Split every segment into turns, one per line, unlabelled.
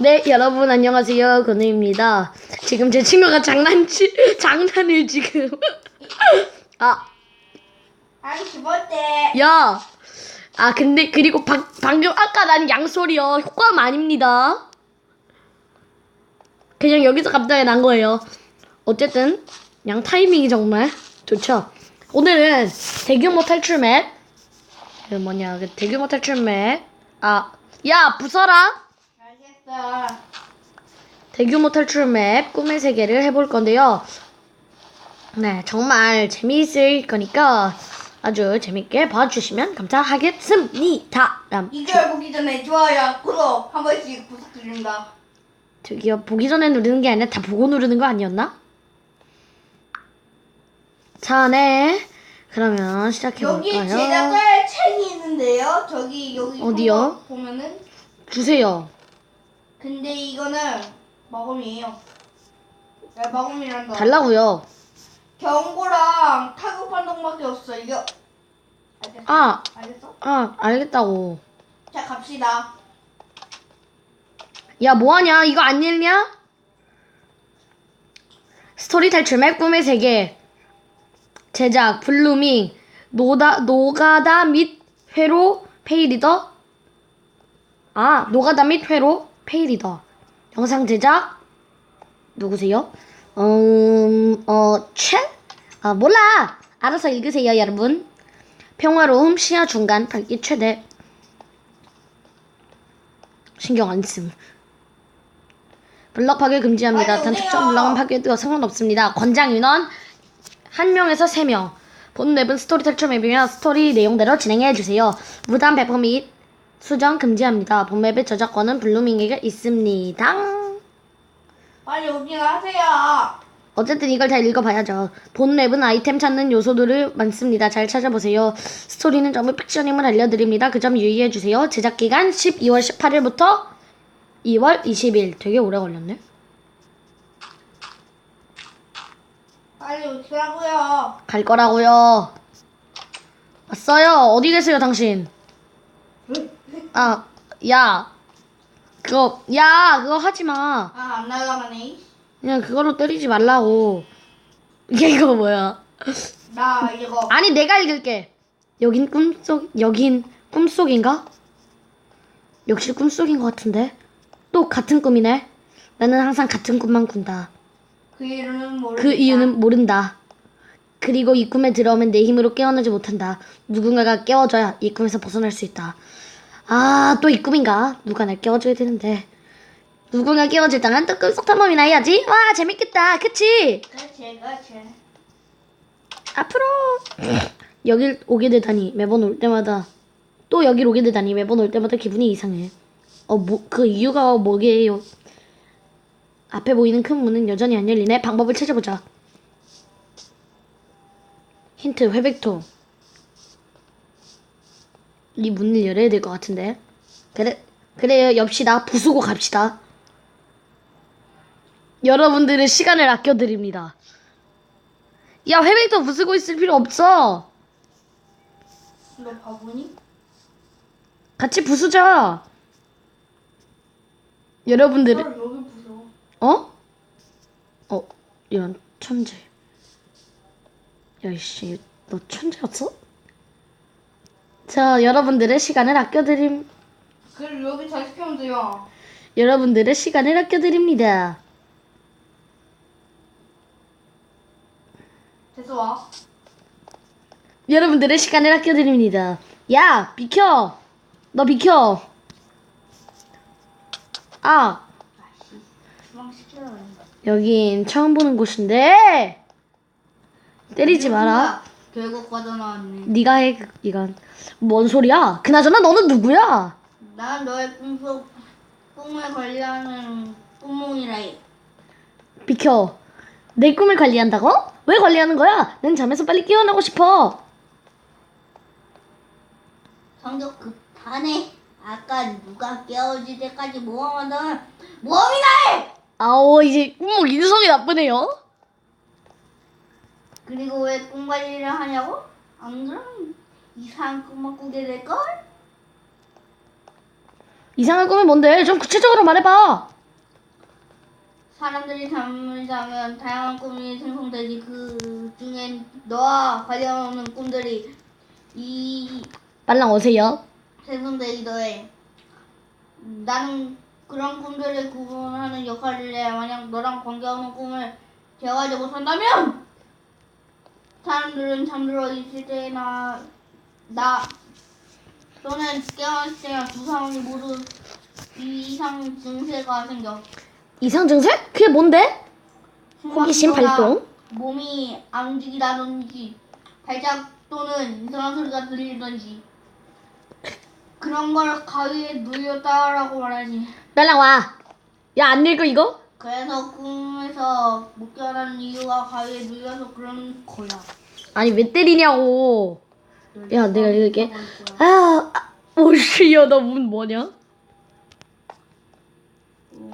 네, 여러분 안녕하세요. 건우입니다. 지금 제 친구가 장난치, 장난을 지금. 아,
한 15대.
야. 아, 근데, 그리고 방, 방금 아까 난 양소리요. 효과음 아닙니다. 그냥 여기서 갑자기 난 거예요. 어쨌든, 양 타이밍이 정말 좋죠. 오늘은 대규모 탈출 맵. 그 뭐냐, 그 대규모 탈출 맵. 아, 야, 부숴라! 대규모 탈출 맵 꿈의 세계를 해볼 건데요. 네, 정말 재미있을 거니까 아주 재밌게 봐주시면 감사하겠습니다. 음,
이걸 보기 전에 좋아요, 구독 한 번씩 부탁드립니다.
저기요, 보기 전에 누르는 게 아니라 다 보고 누르는 거 아니었나? 자, 네. 그러면
여기
시작해볼까요?
제작자의 책이 있는데요. 저기 여기
어디요?
보면은
주세요.
근데 이거는 마검이에요. 네, 마검이란다.
달라고요.
경고랑 타격 판독밖에 없어. 이거 알겠어?
아,
알겠어?
아, 알겠다고.
자 갑시다.
야, 뭐하냐? 이거 안 읽냐? 스토리 탈출 맵 꿈의 세계. 제작, 블루밍, 노다, 노가다 및 회로 페이리더. 아, 노가다 및 회로 페이리더. 영상 제작. 누구세요? 음, 어, 최? 아, 몰라! 알아서 읽으세요, 여러분. 평화로움, 시야 중간, 밝기 최대. 신경 안 씀. 블럭 파괴 금지합니다. 단. 특정 블럭은 파괴해도 상관없습니다. 권장 인원 1명에서 3명. 본 맵은 스토리 탈출 맵이며 스토리 내용대로 진행해 주세요. 무단 배포 및 수정 금지합니다. 본 맵의 저작권은 블루밍에게 있습니다.
빨리 오긴 하세요.
어쨌든 이걸 다 읽어봐야죠. 본 맵은 아이템 찾는 요소들을 많습니다. 잘 찾아보세요. 스토리는 전부 픽션임을 알려드립니다. 그 점 유의해주세요. 제작 기간 12월 18일부터 2월 20일. 되게 오래 걸렸네.
빨리 오시라고요.
갈 거라고요. 왔어요. 어디 계세요, 당신? 아, 야. 그거, 야, 그거 하지 마.
아안 날아가네.
그냥 그걸로 때리지 말라고. 이게 이거 뭐야?
나 이거
아니 내가 읽을게. 여긴 꿈속 여긴 꿈속인가? 역시 꿈속인 것 같은데. 또 같은 꿈이네. 나는 항상 같은 꿈만 꾼다.
그 이유는 모르겠다.
그 이유는 모른다. 그리고 이 꿈에 들어오면 내 힘으로 깨어나지 못한다. 누군가가 깨워줘야 이 꿈에서 벗어날 수 있다. 아, 또 이 꿈인가? 누가 날 깨워줘야 되는데. 누군가 깨워줄 당한 또 꿈속 탐험이나 해야지. 와, 재밌겠다. 그치?
그치 그치.
앞으로 여길 오게 되다니 매번 올 때마다 또 여길 오게 되다니 매번 올 때마다 기분이 이상해. 어, 뭐, 그 이유가 뭐게요? 앞에 보이는 큰 문은 여전히 안 열리네. 방법을 찾아보자. 힌트, 회백통. 이 문을 열어야 될 것 같은데. 그래, 그래요. 엽시다. 부수고 갑시다. 여러분들의 시간을 아껴드립니다. 야, 회백도 부수고 있을 필요 없어.
너 바보니?
같이 부수자. 여러분들,
너 여기 부서.
어? 어, 이런 천재. 야, 이씨, 너 천재였어? 자, 여러분들의 시간을 아껴드림.
그래 여기 잘 시키면 돼요.
여러분들의 시간을 아껴드립니다.
됐어 와.
여러분들의 시간을 아껴드립니다. 야, 비켜! 너 비켜! 아,
주방 시키려고 했는데.
여긴 처음 보는 곳인데! 때리지 마라.
결국 빠져나왔네.
네가 해, 그- 이건. 뭔 소리야? 그나저나 너는 누구야?
난 너의 꿈속 꿈을 관리하는 꿈몽이라 해.
비켜. 내 꿈을 관리한다고? 왜 관리하는 거야? 난 잠에서 빨리 깨어나고 싶어.
성격 급하네. 아까 누가 깨워질 때까지 모험하던 모험이나 해!
아오, 이제 꿈목 인성이 나쁘네요.
그리고 왜 꿈 관리를 하냐고? 안 그러면 이상한 꿈만 꾸게 될걸?
이상한 꿈이 뭔데? 좀 구체적으로 말해봐.
사람들이 잠을 자면 다양한 꿈이 생성되지 그 중엔 너와 관련 없는 꿈들이 이
빨랑 오세요.
생성되기도 해. 나는 그런 꿈들을 구분하는 역할을 해. 만약 너랑 관계없는 꿈을 제어하지 못한다면 사람들은 잠들어 있을 때나 나 또는 깨어있을 때나 두 사람이 모두 이상 증세가 생겨.
이상 증세? 그게 뭔데? 호기심 발동.
몸이 안 움직이다든지 발작 또는 이상한 소리가 들리든지 그런 걸 가위에 눌렸다라고 말하지.
빨랑 와. 야, 안 읽어, 이거?
그래서 꿈에서 못 깨어나는 이유가 가위에 눌려서 그런 거야.
아니, 왜 때리냐고. 야, 내가
거야.
아, 아, 오씨, 야, 나 문 뭐냐?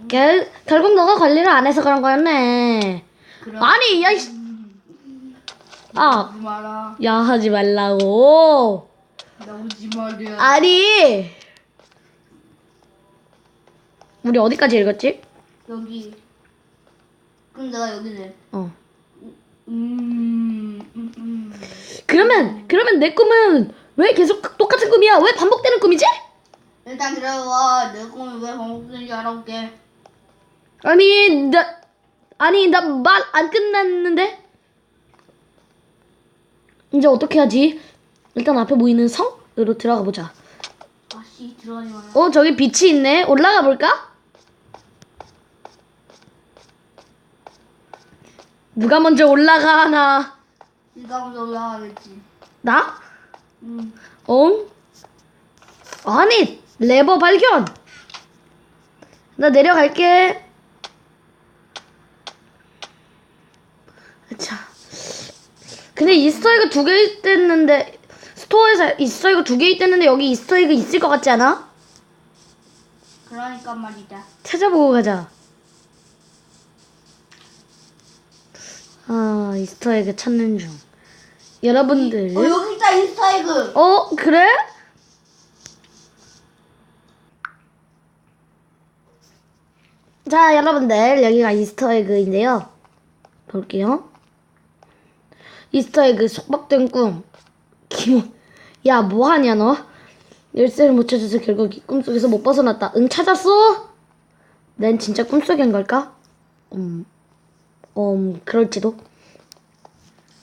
결, 결국 너가 관리를 안 해서 그런 거였네.
그럼
아니, 야, 이씨. 아,
나오지 마라.
야, 하지 말라고.
나오지 마라.
아니. 우리 어디까지 읽었지?
여기. 그럼 내가 여기를.
어.
음, 음, 음.
그러면, 그러면 내 꿈은 왜 계속 똑같은 꿈이야? 왜 반복되는 꿈이지?
일단 들어와. 내 꿈이 왜 반복되는지 알아볼게.
아니, 나, 아니, 나 말 안 끝났는데? 이제 어떻게 하지? 일단 앞에 보이는 성으로 들어가 보자.
아씨, 들어가지 마라.
어, 저기 빛이 있네. 올라가 볼까? 누가 먼저 올라가나?
네가 먼저 올라가겠지.
나?
음.
어? 아니, 레버 발견! 나 내려갈게. 자. 근데 이스터에그 두 개 있댔는데, 스토어에서 이스터에그 두 개 있댔는데 여기 이스터에그 있을 것 같지 않아?
그러니까 말이다.
찾아보고 가자. 아, 이스터에그 찾는 중. 여러분들.
어, 여기 있다, 이스타에그.
어, 그래? 자, 여러분들, 여기가 이스터에그인데요. 볼게요. 이스터에그 속박된 꿈. 기본. 야, 뭐하냐, 너? 열쇠를 못 찾아서 결국 이 꿈속에서 못 벗어났다. 응, 찾았어? 난 진짜 꿈속인 걸까? 음, 음, 그럴지도.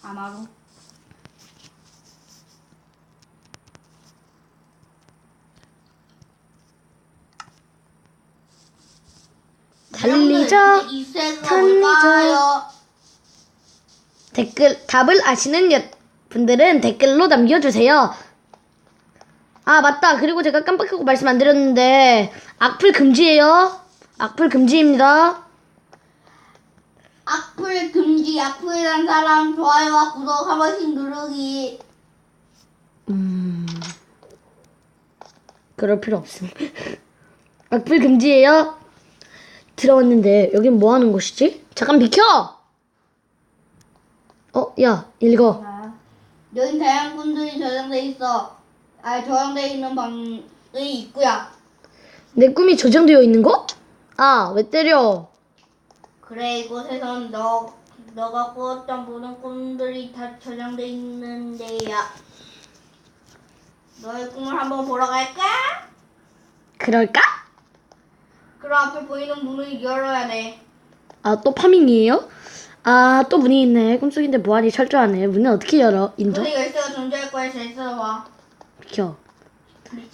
아마도.
달리자. 달리자. 댓글 답을 아시는 여- 분들은 댓글로 남겨주세요. 아 맞다. 그리고 제가 깜빡하고 말씀 안 드렸는데 악플 금지예요. 악플 금지입니다.
악플 금지, 악플이란 사람 좋아요와 구독 한 번씩 누르기.
음 그럴 필요 없음. 악플 금지예요. 들어왔는데 여긴 뭐 하는 곳이지? 잠깐 비켜. 어, 야 읽어.
자, 여긴 다양한 분들이 저장돼 있어. 아, 저장돼 있는 방이 있고요.
내 꿈이 저장되어 있는 곳? 아, 왜 때려?
그래, 이곳에선 너, 너가 꾸었던 모든 꿈들이 다 저장돼 있는데야. 너의 꿈을 한번 보러 갈까?
그럴까?
그럼 앞에 보이는 문을 열어야 돼.
아, 또 파밍이에요? 아, 또 문이 있네. 꿈속인데 뭐하니 철저하네. 문은 어떻게 열어? 인정?
근데 열쇠가 존재할 거야, 잘 써봐.
비켜.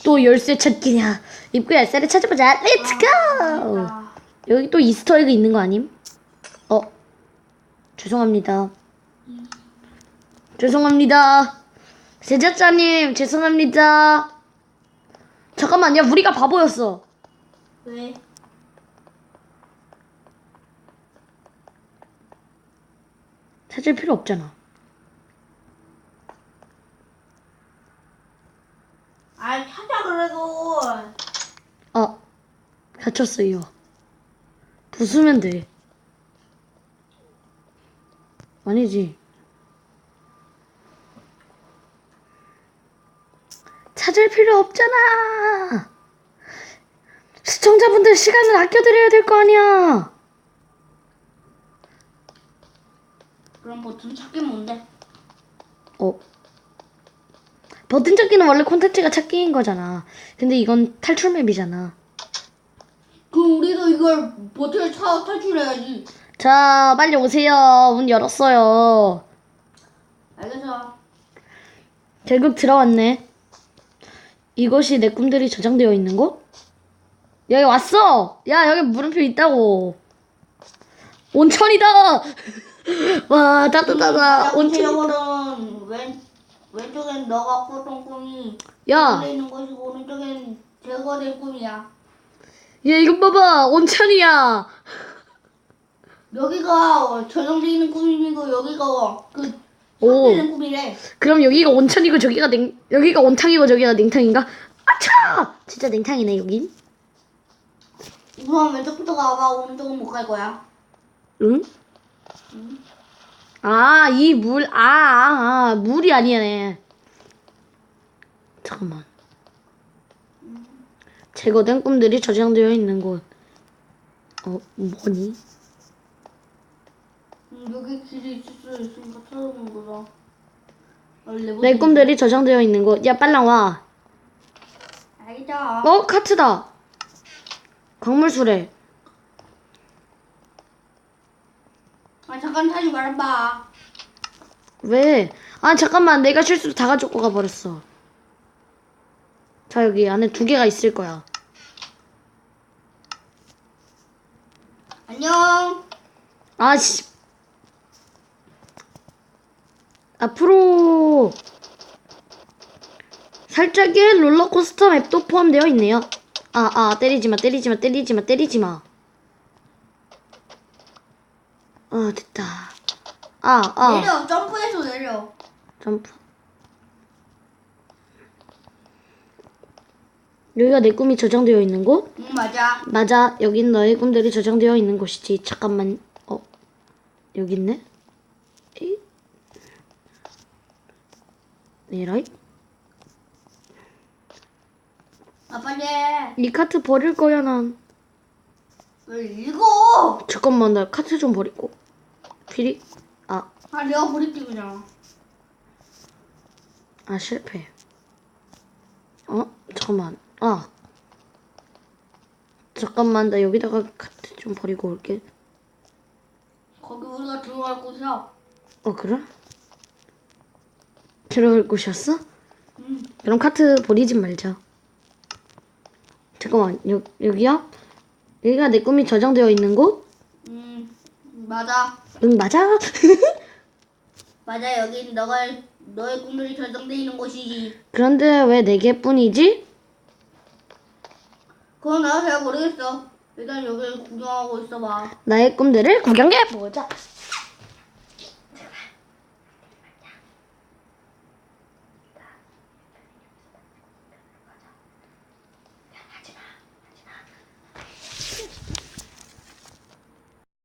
또 열쇠 찾기냐. 입구 열쇠를 찾아보자. 렛츠 고!
아,
여기 또 이스터에그 있는 거 아님? 어. 죄송합니다. 죄송합니다. 제작자님, 죄송합니다. 잠깐만요. 우리가 바보였어.
왜?
찾을 필요 없잖아.
아, 찾아, 그래도.
아, 갇혔어요. 부수면 돼. 아니지. 찾을 필요 없잖아. 시청자분들 시간을 아껴드려야 될 거 아니야.
그럼 버튼 찾기 뭔데?
어. 버튼 찾기는 원래 콘텐츠가 찾기인 거잖아. 근데 이건 탈출 맵이잖아.
그럼 우리도 이걸 버튼을 차 탈출해야지.
자, 빨리 오세요. 문 열었어요.
알겠어.
결국 들어왔네. 이것이 내 꿈들이 저장되어 있는 곳? 여기 왔어! 야, 여기 물음표 있다고. 온천이다! 와, 따뜻하다. 온천.
온천은 왼 왼쪽엔 너가 꿨던 꿈이
야,
안에 있는 것이고 오른쪽엔 제거된 꿈이야.
얘 이것 봐봐. 온천이야.
여기가 어, 저장돼 있는 꿈이고 여기가 그
오.
삭제된 꿈이래.
그럼 여기가 온천이고 저기가 냉, 여기가 온탕이고 저기가 냉탕인가? 아차! 진짜 냉탕이네, 여긴.
우선 왼쪽부터 가봐. 오른쪽은 못 갈 거야.
응? 아, 이 물, 아, 아, 아, 물이 아니네. 잠깐만. 제거된 꿈들이 저장되어 있는 곳. 어, 뭐니?
음, 여기 길이 있을 수 있으니까 찾아보는 거다. 원래
내 꿈들이 저장되어 있는 곳. 야, 빨랑 와.
알겠다.
어, 카트다. 광물수래.
아 잠깐 타지 말아봐.
왜? 아, 잠깐만. 내가 실수로 다 가지고 가버렸어. 자, 여기 안에 두 개가 있을 거야.
안녕.
아 씨. 앞으로 살짝의 롤러코스터 맵도 포함되어 있네요. 아, 아, 때리지마, 때리지마, 때리지마, 때리지마. 어, 됐다. 아, 아,
내려. 점프해서 내려.
점프. 여기가 내 꿈이 저장되어 있는 곳?
응 맞아.
맞아, 여긴 너의 꿈들이 저장되어 있는 곳이지. 잠깐만, 어, 여기 있네? 에이? 에라이?
아 빨리 해.
이 카트 버릴 거야, 난.
왜 읽어?
잠깐만, 나 카트 좀 버리고. 피리? 아,
아 내가 버릴게 그냥.
아, 실패. 어? 잠깐만. 아. 잠깐만, 나 여기다가 카트 좀 버리고 올게.
거기 우리가 들어갈 곳이야.
어, 그래? 들어갈 곳이었어?
응.
그럼 카트 버리지 말자. 잠깐만, 여, 여기야? 여기가 내 꿈이 저장되어 있는 곳?
응. 맞아.
응, 맞아.
맞아 여긴 너가 너의 꿈들이 결정돼 있는 곳이지.
그런데 왜 네 개뿐이지?
그건 나도 잘 모르겠어. 일단 여기를 구경하고 있어봐.
나의 꿈들을 구경해 보자.